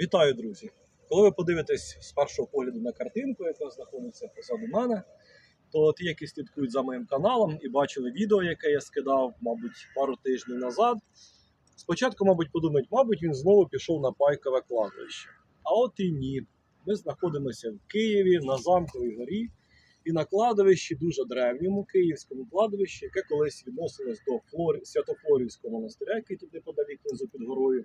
Вітаю, друзі! Коли ви подивитесь з першого погляду на картинку, яка знаходиться позаду мене, то ті, які слідкують за моїм каналом і бачили відео, яке я скидав, мабуть, пару тижнів назад, спочатку, мабуть, подумають, мабуть, він знову пішов на пайкове кладовище. А от і ні. Ми знаходимося в Києві на замковій горі і на кладовищі, дуже древньому київському кладовищі, яке колись відносилось до Флор... Святофлорівського монастиря, який тут неподалік внизу під горою.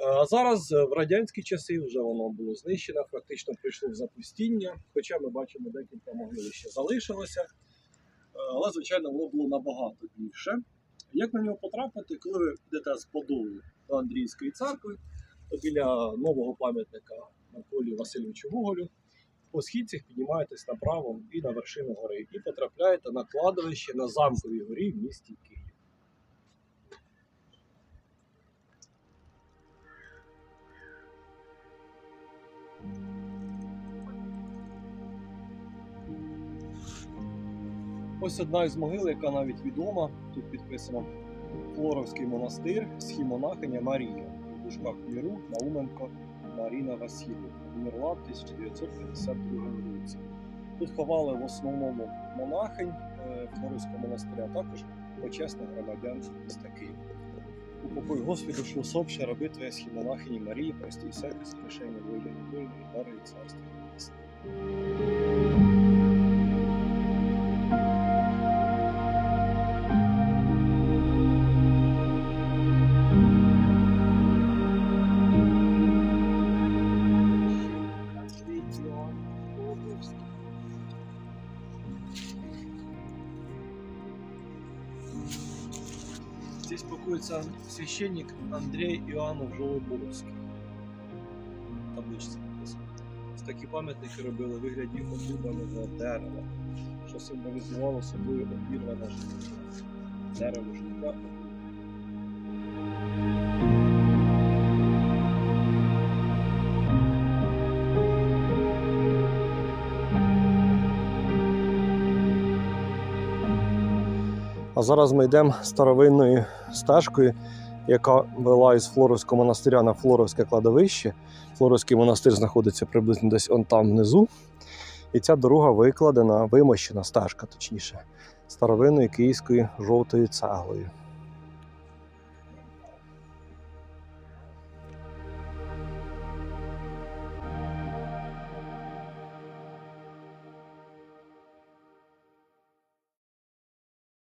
Е, А зараз е, в радянські часи вже воно було знищено, фактично прийшло в запустіння. Хоча ми бачимо, декілька могил ще залишилося. Е, Але, звичайно, воно було набагато більше. Як на нього потрапити, коли ви йдете з Подолу до Андрійської церкви, то біля нового пам'ятника Миколі Васильовичу Гоголю, по східцях піднімаєтесь направо і на вершину гори, і потрапляєте на кладовище на замковій горі в місті Київ. Ось одна із могил, яка навіть відома. Тут підписано Флоровський монастир, схімонахиня Марія. У дужках міру Науменко Маріна Васильівна. Умерла в 1952 році. Тут ховали в основному монахинь е, Флоровського монастиря, а також почесних громадян міста Києва. Упокой Господу, що усопши раби Твоя схімонахині Марії, прости і себе скрішення вийде невольно небесне. Здесь покоится священник Андрей Іоаннов Жолобовський. Табличці написано. Такі пам'ятники робили вигляді обірваного дерева, що символізувало собою обірване. Дерево життя. А зараз ми йдемо старовинною стежкою, яка вела із Флоровського монастиря на Флоровське кладовище. Флоровський монастир знаходиться приблизно десь он там внизу. І ця дорога викладена, вимощена стежка, точніше, старовинною київською жовтою цеглою.